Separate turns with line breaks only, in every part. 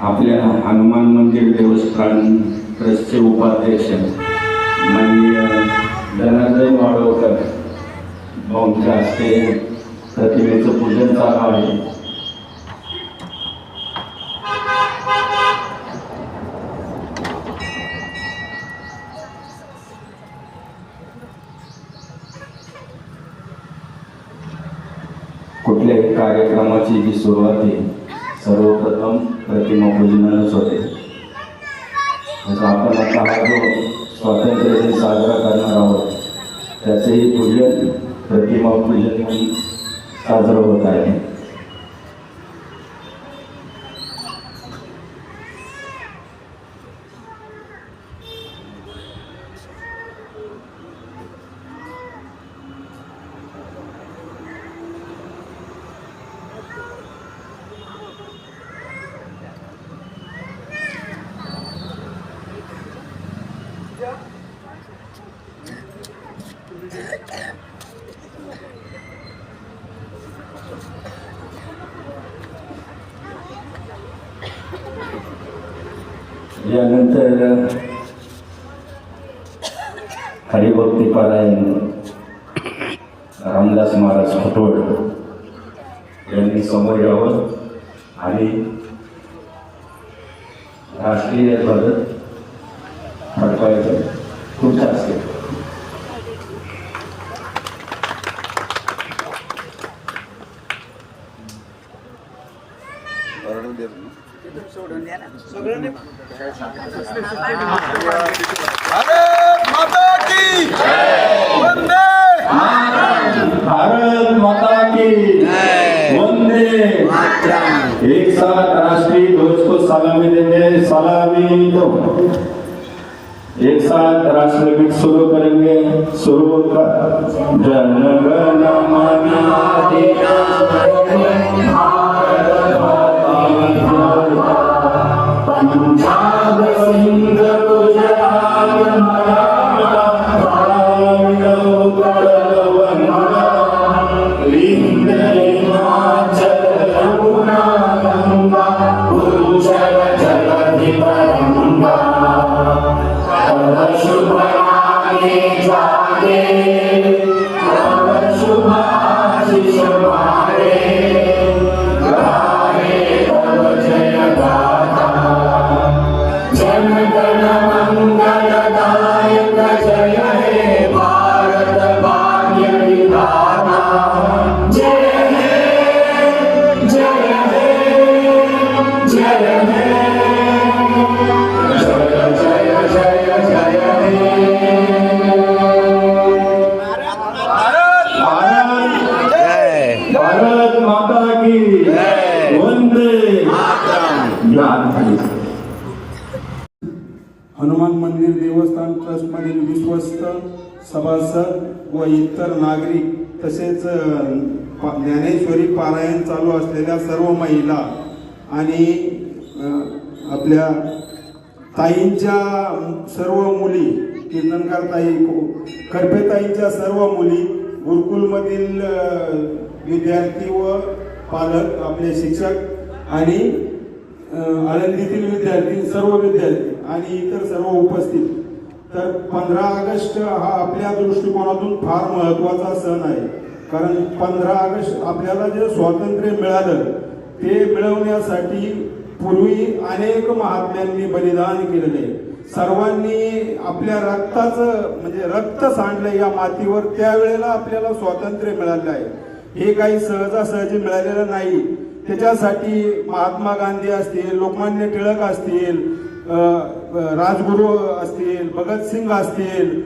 आपल्या हनुमान मंदिर देवस्थान ट्रस्टचे उपाध्यक्ष माननीय धनंजय माडवकर भाऊंच्या हस्ते प्रतिमेचं पूजन चालू आहे. कुठल्याही कार्यक्रमाची जी सुरुवात आहे सर्वप्रथम प्रतिमा पूजनानंच होते. जसं आपण आता हा जो स्वातंत्र्य दिन साजरा करणार आहोत त्याचंही पूजन प्रतिमा पूजन म्हणून साजरं होत आहे. त्यानंतर हरिभक्ती पारायण रामदास महाराज खोटवड यांनी समोर यावं. आणि राष्ट्रीय ध्वज फडकवायचं खूप
भारत माता की वंदे
एक साथ राष्ट्रीय ध्वज को सलामी देंगे सलामी दो एक साथ राष्ट्रगीत शुरू करेंगे शुरू कर जन गण
व इतर नागरिक तसेच ज्ञानेश्वरी पारायण चालू असलेल्या सर्व महिला आणि आपल्या ताईंच्या सर्व मुली कीर्तनकार ताई करपेताईंच्या सर्व मुली गुरुकुलमधील विद्यार्थी व पालक आपले शिक्षक आणि आनंदीतील विद्यार्थी सर्व विद्यार्थी आणि इतर सर्व उपस्थित तर पंधरा ऑगस्ट हा आपल्या दृष्टिकोनातून फार महत्त्वाचा सण आहे. कारण पंधरा ऑगस्ट आपल्याला जे स्वातंत्र्य मिळालं ते मिळवण्यासाठी पूर्वी अनेक महात्म्यांनी बलिदान केलेले. सर्वांनी आपल्या रक्ताचं म्हणजे रक्त सांडलं या मातीवर त्यावेळेला आपल्याला स्वातंत्र्य मिळालं आहे. हे काही सहजासहजी मिळालेलं नाही. त्याच्यासाठी महात्मा गांधी असतील लोकमान्य टिळक असतील राजगुरू असतील भगतसिंग असतील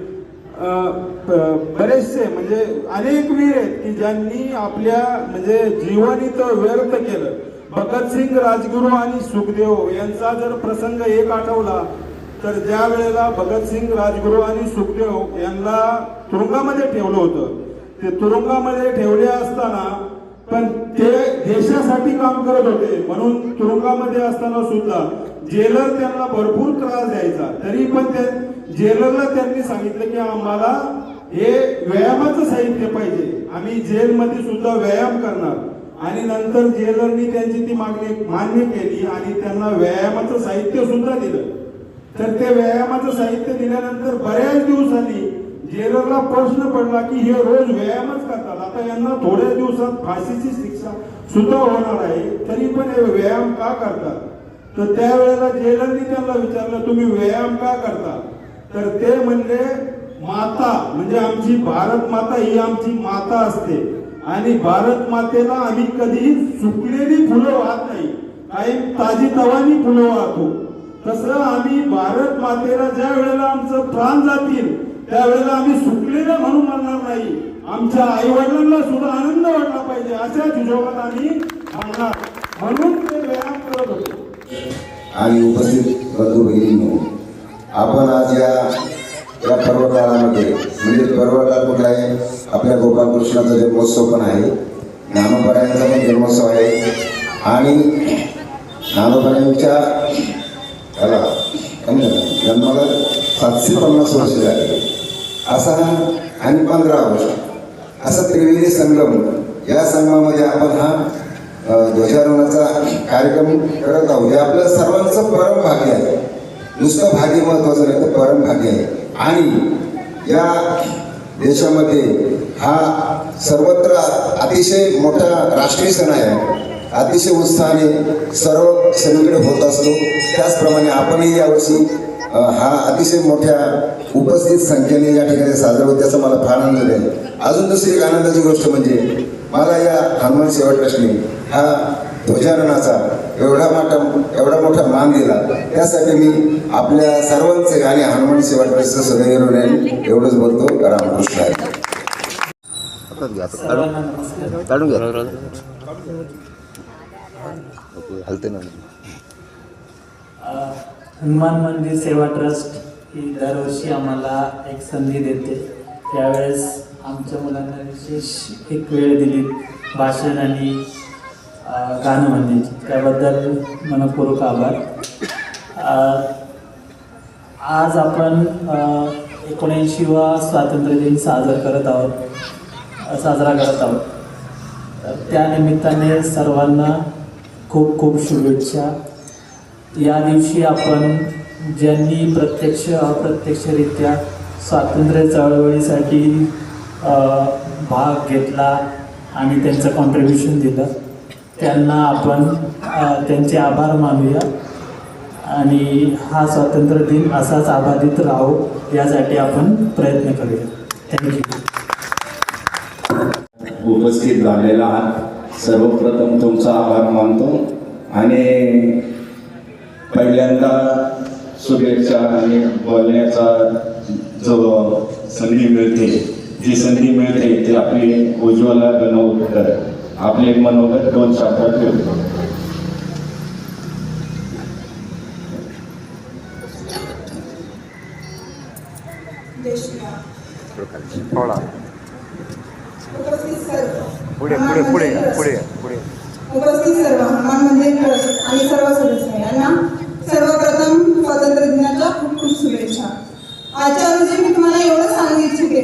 बरेचसे म्हणजे अनेक वीर आहेत की ज्यांनी आपल्या म्हणजे जीवनीत व्यर्थ केलं. भगतसिंग राजगुरू आणि सुखदेव यांचा जर प्रसंग एक आठवला तर ज्या वेळेला भगतसिंग राजगुरू आणि सुखदेव यांना तुरुंगामध्ये ठेवलं होतं. ते तुरुंगामध्ये ठेवले असताना पण ते देशासाठी काम करत होते. म्हणून तुरुंगामध्ये असताना सुद्धा जेलर त्यांना भरपूर त्रास द्यायचा. तरी पण ते जेलरला त्यांनी सांगितलं की आम्हाला हे व्यायामाचं साहित्य पाहिजे. आम्ही जेलमध्ये सुद्धा व्यायाम करणार. आणि नंतर जेलरनी त्यांची ती मागणी मान्य केली आणि त्यांना व्यायामाचं साहित्य सुद्धा दिलं. तर ते व्यायामाचं साहित्य दिल्यानंतर बऱ्याच दिवसांनी जेलरला प्रश्न पडला की हे रोज व्यायामच करतात. आता यांना थोड्या दिवसात फाशीची शिक्षा सुद्धा होणार आहे तरी पण हे व्यायाम का करतात? तर त्यावेळेला जेलरनी त्यांना विचारलं तुम्ही व्यायाम का करता? तर ते म्हणले माता म्हणजे आमची भारत माता ही आमची माता असते. आणि भारत मातेला आम्ही कधी सुकलेली फुलं वाहत नाही. काही ताजी तवानी फुलं वाहतो. तसं आम्ही भारत मातेला ज्या वेळेला आमचं प्राण जातील त्यावेळेला आम्ही सुटलेलं म्हणून म्हणणार नाही. आमच्या आई वडिलांना सुद्धा आनंद वाटला पाहिजे. अशा हिशोबात आम्ही थांबणार. म्हणून ते व्यायाम करत होतो.
आणि उपस्थित बंधू भगिनी आपण आज या या पर्वकाळामध्ये म्हणजे पर्वकाळ कुठला आहे आपल्या गोपालकृष्णाचा जन्मोत्सव पण आहे. ज्ञानोबरायांचा पण जन्मोत्सव आहे. आणि ज्ञानोबरायांच्या त्याला जन्माला सातशे पन्नास वर्ष झाले. असा आणि पंधरा ऑगस्ट. असा त्रिवेणी संगम. या संगमामध्ये आपण हा ध्वजारोहणाचा कार्यक्रम करत आहोत. हे आपल्या सर्वांचं परम भाग्य आहे. नुसतं भाग्य महत्वाचं नाही तर परम भाग्य आहे. आणि या देशामध्ये हा सर्वत्र अतिशय मोठा राष्ट्रीय सण आहे. अतिशय उत्साहाने सर्व सगळीकडे होत असतो. त्याचप्रमाणे आपणही यावर्षी हा अतिशय मोठ्या उपस्थित संख्येने या ठिकाणी साजरा होत त्याचा मला फार आनंद आहे. अजून दुसरी एक आनंदाची गोष्ट म्हणजे मला या हनुमान सेवा ट्रस्टने हा ध्वजारोहणाचा एवढा मोठा एवढा मोठा मान दिला. त्यासाठी मी आपल्या सर्वांचे आणि हनुमान सेवा ट्रस्टचं सदैव ऋणी एवढंच बोलतो. रामकृष्ण आहे काढून घ्या. हलते ना.
हनुमान मंदिर सेवा ट्रस्ट ही दरवर्षी आम्हाला एक संधी देते. त्यावेळेस आमच्या मुलांना विशेष एक वेळ दिली भाषण आणि गाणं म्हणण्याची. त्याबद्दल मनपूर्वक आभार. आज आपण एकोणऐंशीवा स्वातंत्र्य दिन साजरा करत आहोत साजरा करत आहोत. त्यानिमित्ताने सर्वांना खूप खूप शुभेच्छा. या दिवशी आपण ज्यांनी प्रत्यक्ष अप्रत्यक्षरित्या स्वातंत्र्य चळवळीसाठी भाग घेतला आणि त्यांचं कॉन्ट्रीब्युशन दिलं त्यांना आपण त्यांचे आभार मानूया. आणि हा स्वातंत्र्य दिन असाच आबाधित राहो यासाठी आपण प्रयत्न करूया. थँक्यू
उपस्थित झालेला आहात सर्वप्रथम तुमचा आभार मानतो. आणि पहिल्यांदा शुभेच्छा आणि बोलण्याचा जो संधी मिळते जी संधी मिळते ती आपली उज्ज्वला गणवकर आपले मनोगत दोन शब्दात ठेवतो
उपस्थित सर्व
पुढे पुढे पुढे. पुढे पुढे
उपस्थित सर्व हनुमान मंदिर आणि सर्व सदस्य यांना सर्वप्रथम स्वातंत्र्य दिनाच्या खूप खूप शुभेच्छा आजच्या मी तुम्हाला एवढं सांगू इच्छिते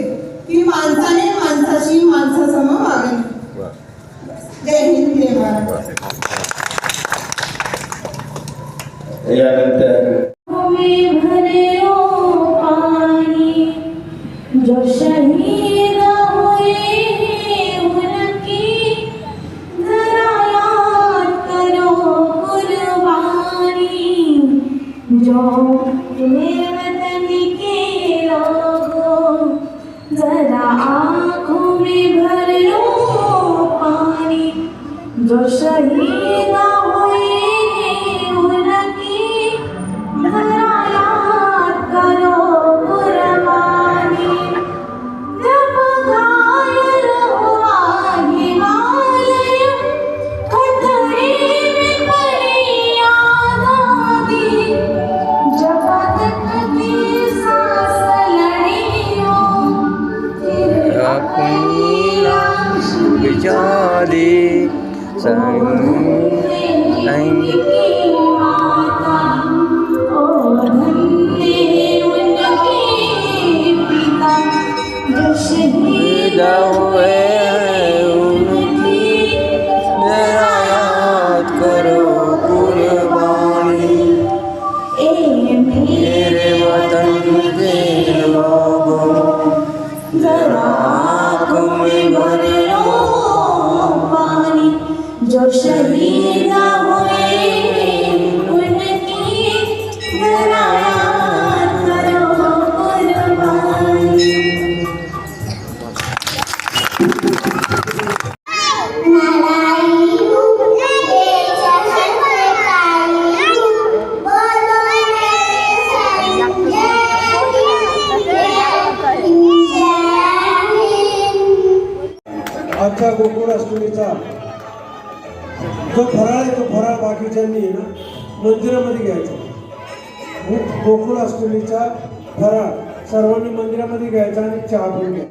जो शहीद पैदा हुए हैं उनकी याद करो कुर्बानी मेरे वतन के लोगों जरा आँख में भरे पानी
आजच्या गोकुळ अष्टमीचा जो फराळ आहे तो फराळ बाकीच्यांनी ना मंदिरामध्ये घ्यायचा. गोकुळ अष्टमीचा फराळ सर्वांनी मंदिरामध्ये घ्यायचा आणि चहा पण घ्यायचा.